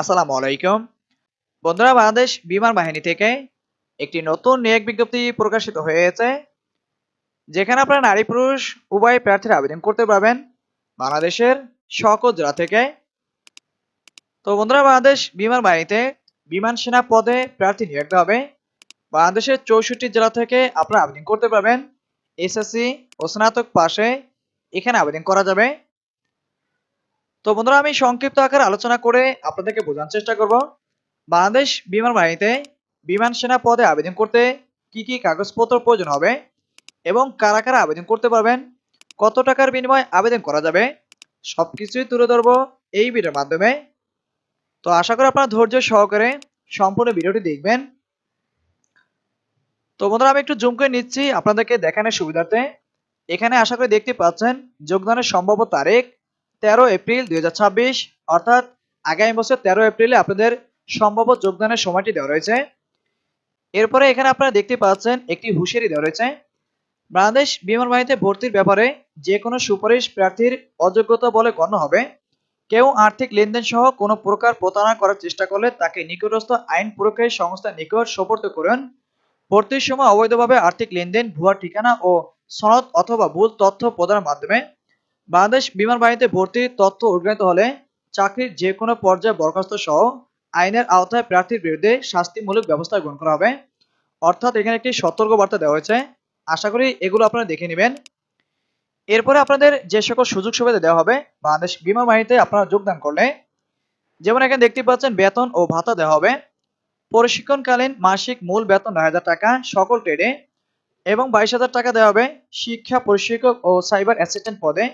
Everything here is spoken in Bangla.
আসসালামু আলাইকুম। বন্ধুরা, বাংলাদেশ বিমান বাহিনী থেকে একটি নতুন নিয়োগ বিজ্ঞপ্তি প্রকাশিত হয়েছে, যেখানে আপনারা নারী পুরুষ উভয় প্রার্থীরা আবেদন করতে পারবেন বাংলাদেশের সকল জেলা থেকে। তো বন্ধুরা, বাংলাদেশ বিমান বাহিনীতে বিমান সেনা পদে প্রার্থী নিয়োগ দেওয়া হবে। বাংলাদেশের চৌষট্টি জেলা থেকে আপনারা আবেদন করতে পারবেন। এসএসসি ও স্নাতক পাশে এখানে আবেদন করা যাবে। তো বন্ধুরা, আমি সংক্ষিপ্ত আকারে আলোচনা করে আপনাদেরকে বোঝানোর চেষ্টা করব। বাংলাদেশ বিমান বাহিনীতে বিমান সেনা পদে আবেদন করতে কি কি কাগজপত্র প্রয়োজন হবে এবং কারা কারা আবেদন করতে পারবেন, কত টাকার বিনিময়ে আবেদন করা যাবে, সবকিছুই তুলে ধরবো এই ভিডিওর মাধ্যমে। তো আশা করি আপনারা ধৈর্য সহকারে সম্পূর্ণ ভিডিওটি দেখবেন। তো বন্ধুরা, আমি একটু জুম করে নিচ্ছি আপনাদেরকে দেখানোর সুবিধার্থে। এখানে আশা করি দেখতে পাচ্ছেন, যোগদানের সম্ভাব্য তারিখ তেরো এপ্রিল দুই হাজার ছাব্বিশ, অর্থাৎ আগামী বছর তেরো এপ্রিলে আপনাদের সম্ভাব্য যোগদানের সময়টি দেওয়া রয়েছে। এরপরে এখানে আপনারা দেখতে পাচ্ছেন একটি হুঁশিয়ারি দেওয়া রয়েছে। বাংলাদেশ বিমান বাহিনীতে ভর্তির ব্যাপারে যে কোনো সুপারিশ প্রার্থীর অযোগ্যতা বলে গণ্য হবে। কেউ আর্থিক লেনদেন সহ কোনো প্রকার প্রতারণা করার চেষ্টা করলে তাকে নিকটস্থ আইন প্রয়োগকারী সংস্থার নিকট সোপর্দ করুন। ভর্তির সময় অবৈধভাবে আর্থিক লেনদেন, ভুয়া ঠিকানা ও সনদ অথবা ভুল তথ্য প্রদানের মাধ্যমে বাংলাদেশ বিমান বাহিনীতে ভর্তির তথ্য উদ্ঘাটিত হলে চাকরির যে কোনো পর্যায়ে বরখাস্ত সহ আইনের আওতায় প্রার্থীর বিরুদ্ধে শাস্তিমূলক ব্যবস্থা গ্রহণ করা হবে। অর্থাৎ এখানে একটি সতর্ক বার্তা দেওয়া হয়েছে। আশা করি এগুলো আপনারা দেখে নেবেন। এরপরে আপনাদের যে সকল সুযোগ সুবিধা দেওয়া হবে, বাংলাদেশ বিমান বাহিনীতে আপনারা যোগদান করলে যেমন এখানে দেখতে পাচ্ছেন, বেতন ও ভাতা দেওয়া হবে। প্রশিক্ষণকালীন মাসিক মূল বেতন নয় হাজার টাকা, সকল ট্রেডে এবং বাইশ হাজার টাকা দেওয়া হবে শিক্ষা প্রশিক্ষক ও সাইবার অ্যাসিস্ট্যান্ট পদে।